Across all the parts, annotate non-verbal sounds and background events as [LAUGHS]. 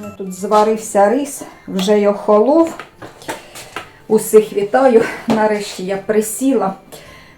Мене тут зварився рис, вже й охолов. Усіх вітаю. Нарешті я присіла.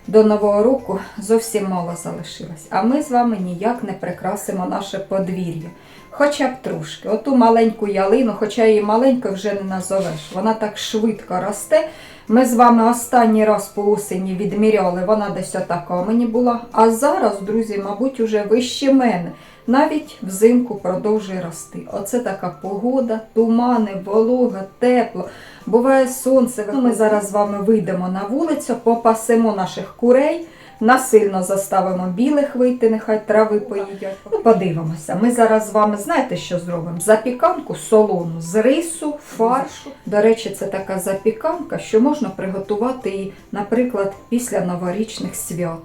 До Нового року зовсім мало залишилось. А ми з вами ніяк не прикрасимо наше подвір'я. Хоча б трошки. Оту маленьку ялину, хоча її маленькою вже не назовеш. Вона так швидко росте. Ми з вами останній раз по осені відміряли, вона десь отака мені була. А зараз, друзі, мабуть, уже вище мене. Навіть взимку продовжує рости. Оце така погода, тумани, волога, тепло. Буває сонце. Ну, Ми зараз з вами вийдемо на вулицю, попасемо наших курей, насильно заставимо білих вийти, нехай трави поїдять. Ну, подивимося. Ми зараз з вами знаєте, що зробимо? Запіканку солону з рису, фаршу. До речі, це така запіканка, що можна приготувати її, наприклад, після новорічних свят.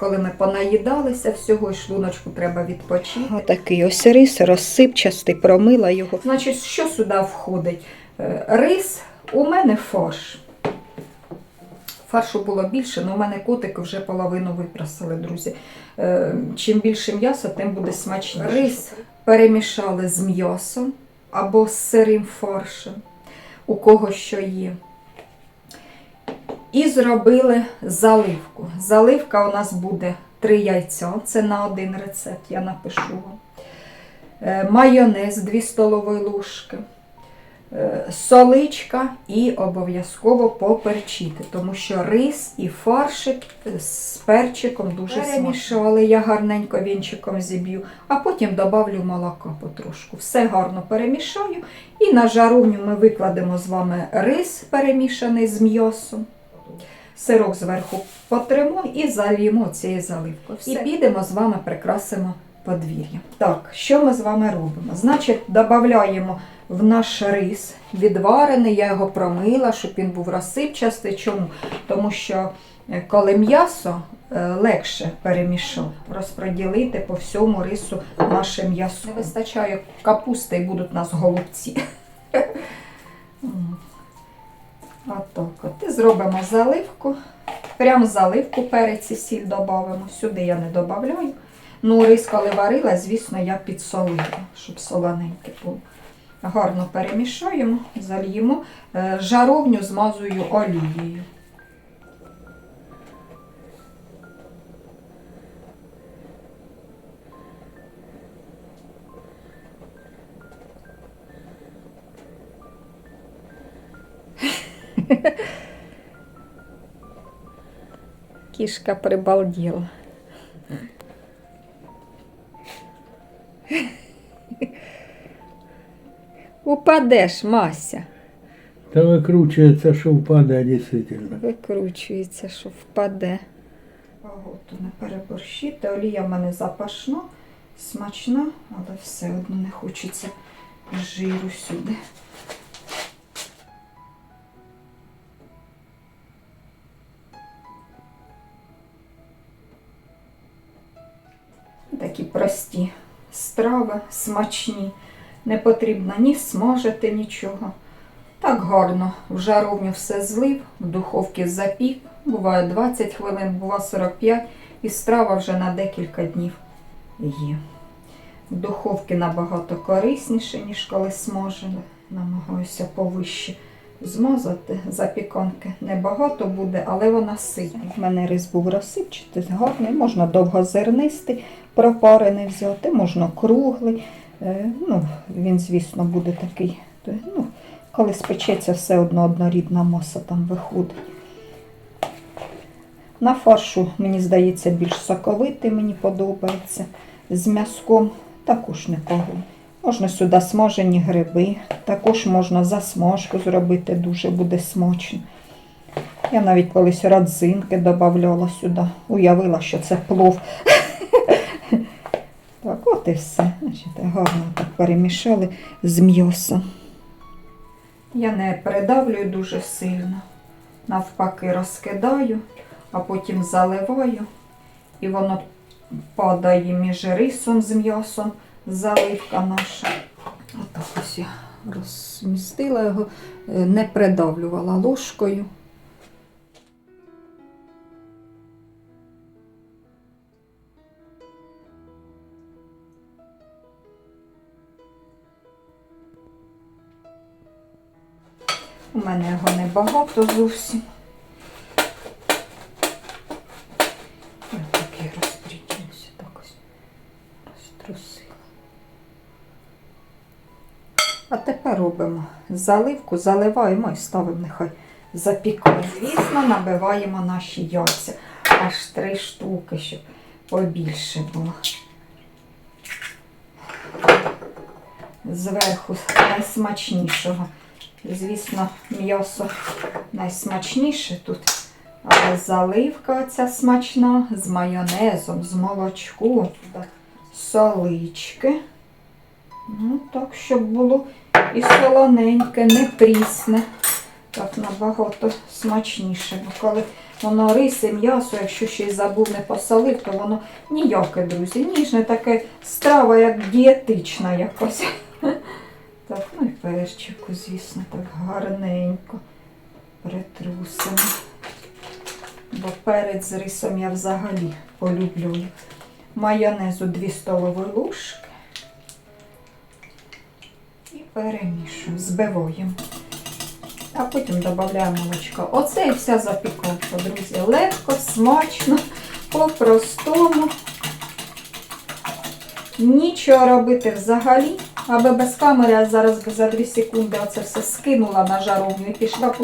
Коли ми понаїдалися всього, і шлуночку треба відпочити. Отакий ось рис, розсипчастий, промила його. Значить, що сюди входить? Е, Рис, у мене фарш. Фаршу було більше, але у мене котики вже половину випросили, друзі. Е, Чим більше м'яса, тим буде смачніше. Рис перемішали з м'ясом або з сирим фаршем, у кого що є. І зробили заливку. Заливка у нас буде 3 яйця, це на один рецепт, я напишу вам. Е, Майонез 2 столові ложки, соличка і обов'язково поперчити, тому що рис і фаршик з перчиком дуже перемішали. Я гарненько вінчиком зіб'ю, а потім добавлю молока потрошку. Все гарно перемішаю. І на жаровню ми викладемо з вами рис перемішаний з м'ясом. Сирок зверху потримо і зальємо цією заливкою. І підемо з вами прикрасимо подвір'я. Так, що ми з вами робимо? Значить, додаємо в наш рис відварений, я його промила, щоб він був розсипчастий. Чому? Тому що е, коли м'ясо е, легше перемішати, розподілити по всьому рису наше м'ясо. Не вистачає капусти і будуть у нас голубці. Отак от. І зробимо заливку. Прям заливку перець і сіль додамо. Сюди я не додаю. Ну, рис, коли варила, звісно, я підсолила, щоб солоненьке було. Гарно перемішаємо, зальємо. Е, Жаровню змазую олією. Кішка прибалділа. Упадеш, Мася. Та викручується, що впаде дійсно. Викручується, що впаде. Багато не переборщити. Олія в мене запашна, смачна, але все одно не хочеться жиру сюди. Такі прості страви, смачні. Не потрібно ні смажити нічого. Так гарно в жаровню все злив, в духовці запік. Буває 20 хвилин, буває 45, і страва вже на декілька днів є. В духовці набагато корисніше, ніж коли смажили. Намагаюся повище змазати запіканки. Небагато буде, але вона сильна. В мене рис був розсипчатий, гарний, можна довгозернистий, пропарений взяти, можна круглий. Е, Ну, він, звісно, буде такий. Ну, коли спечеться, все одно однорідна маса там виходить. На фаршу, мені здається, більш соковитий, мені подобається. З м'язком також непогано. Можна сюди смажені гриби, також можна засмажку зробити, дуже буде смачно. Я навіть колись родзинки додавала сюди, уявила, що це плов. І все. Значить, гарно так перемішали з м'ясом. Я не передавлюю дуже сильно. Навпаки, розкидаю, а потім заливаю. І воно падає між рисом з м'ясом, заливка наша. Отак ось я розмістила його, е, не придавлювала ложкою. У мене його небагато зовсім. Я такий розподілився, так ось розтрусила. А тепер робимо заливку, заливаємо і ставимо нехай запікає. Звісно, набиваємо наші яйця. Аж три штуки, щоб побільше було. Зверху найсмачнішого. Звісно, м'ясо найсмачніше тут. Але заливка ця смачна з майонезом, з молочком, солички. Ну, так, щоб було і солоненьке, не прісне. Так набагато смачніше. Бо коли воно рис м'ясо, якщо ще й забув не посолив, то воно ніяке, друзі. Ніжне таке страва, як дієтична якось. [LAUGHS] Так, ну і перчику, звісно, так гарненько притрусимо. Бо перець з рисом я взагалі полюблю. Майонезу 2 столові ложки. І перемішуємо, збиваємо. А потім додаємо молочко. Оце і вся запіканка, друзі. Легко, смачно, по-простому. Нічого робити взагалі. Аби без камери, я зараз би за 2 секунди оце все скинула на жаровню і пішла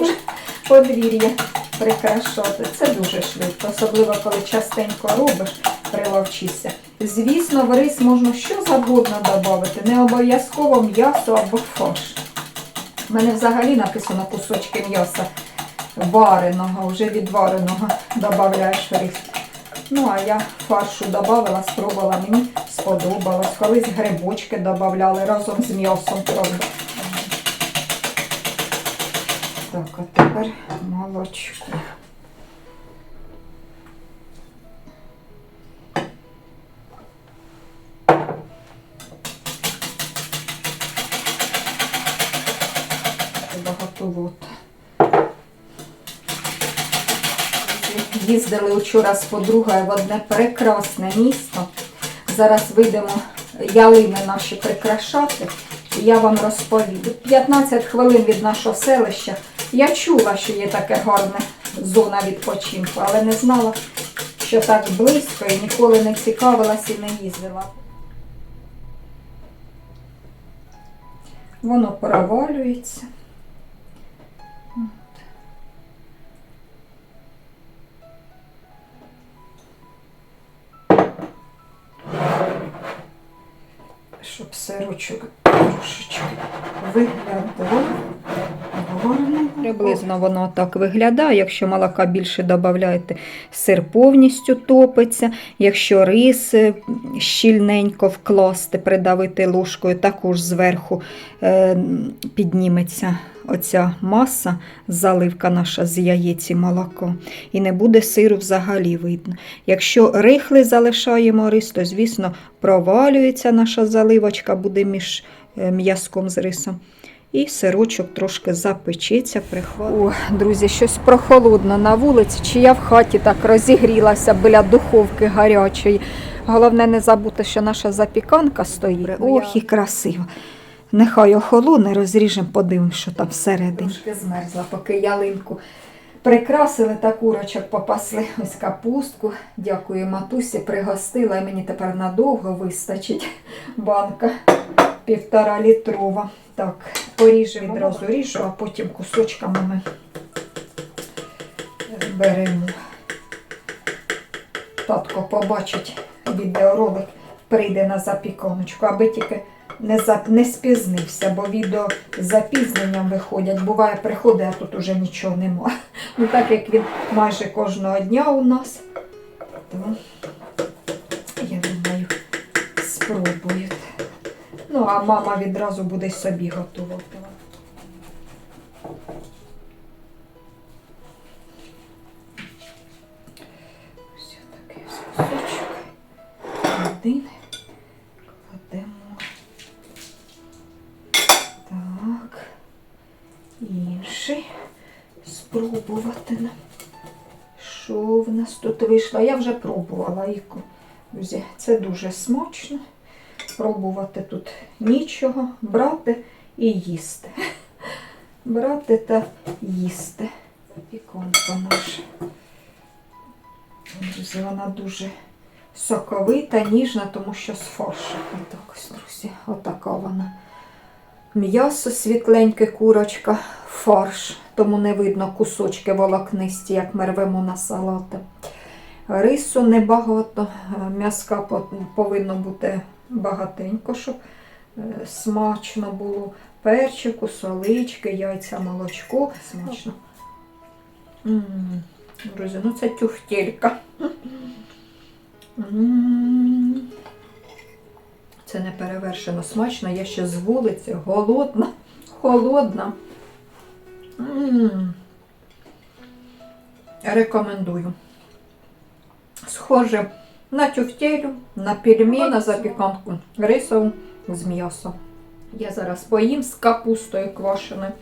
подвір'я прикрашати. Це дуже швидко, особливо коли частенько робиш, приловчишся. Звісно, в рис можна що завгодно додати, не обов'язково м'ясо або фарш. У мене взагалі написано кусочки м'яса вареного, вже відвареного додаєш рис. Ну, а я фаршу додавала, спробувала, мені сподобалось. Колись грибочки додавали разом з м'ясом. Так, а тепер молочко. Багатовато. Їздили вчора з подругою в одне прекрасне місто. Зараз вийдемо ялини наші прикрашати. І я вам розповім. 15 хвилин від нашого селища. Я чула, що є таке гарне зона відпочинку, але не знала, що так близько і ніколи не цікавилась і не їздила. Воно провалюється. Щоб сирочок трошечки виглядав. Приблизно воно так виглядає. Якщо молока більше додаєте, сир повністю топиться. Якщо рис е, щільненько вкласти, придавити ложкою, також зверху е, підніметься оця маса, заливка наша з яєць і молока. І не буде сиру взагалі видно. Якщо рихлий залишаємо рис, то, звісно, провалюється наша заливочка, буде між е, м'язком з рисом. І сирочок трошки запечеться, прихватить. О, друзі, щось прохолодно на вулиці, чи я в хаті так розігрілася біля духовки гарячої. Головне не забути, що наша запіканка стоїть. Ох, і красиво. Нехай охолоне, розріжемо, подивимось, що там всередині. Трошки змерзла, поки ялинку прикрасили та курочок попасли. Ось капустку. Дякую матусі, пригостила і мені тепер надовго вистачить банка півтора літрова. Так, поріжемо відразу ріжу, а потім кусочками ми беремо. Татко побачить відеоролик, прийде на запіканочку, аби тільки не, за, не спізнився, бо відео з запізненням виходять. Буває, приходить, а тут уже нічого нема. Ну так як він майже кожного дня у нас, то я думаю, спробують. Ну, а мама відразу буде собі готувати. Ось такий ось кусочок. Один. Кладемо. Так. Інший. Спробувати нам. Що в нас тут вийшло? Я вже пробувала. Друзі, це дуже смачно. Пробувати тут нічого, брати і їсти. брати та їсти. Іконка наша. Вона дуже соковита, ніжна, тому що з. Отак ось, друзі, отака вона. М'ясо світленьке, курочка, фарш, тому не видно кусочки волокнисті, як ми рвемо на салати. Рису небагато, м'яска повинно бути багатенько, щоб е, смачно було. Перчику, солички, яйця, молочко. Смачно. Друзі, ну це тюхтелька. Це не перевершено смачно. Я ще з вулиці, голодна, холодна. Рекомендую. Схоже на тюфтелю, на пельмені, на запіканку рисову з м'ясом. Я зараз поїм з капустою квашеною.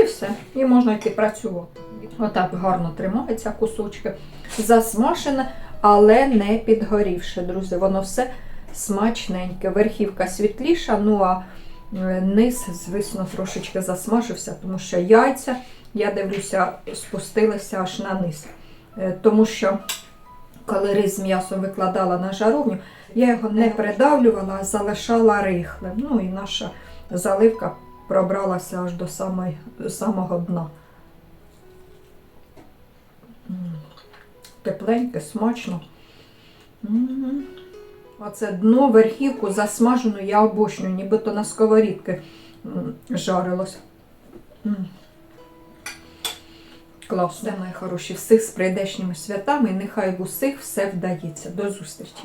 І все. І можна йти працювати. Отак гарно тримаються кусочки. Засмажене, але не підгорівше, друзі. Воно все смачненьке. Верхівка світліша, ну а е, низ, звісно, трошечки засмажився, тому що яйця, я дивлюся, спустилися аж на низ. Е, Тому що коли рис з м'ясом викладала на жаровню, я його не придавлювала, а залишала рихлим. Ну і наша заливка пробралася аж до самої, самого дна. Тепленьке, смачно. Оце дно, верхівку засмажену я обочнюю, нібито на сковорідки жарилось. Класно. Мої хороші, всіх з прийдешніми святами, і нехай в усіх все вдається. До зустрічі!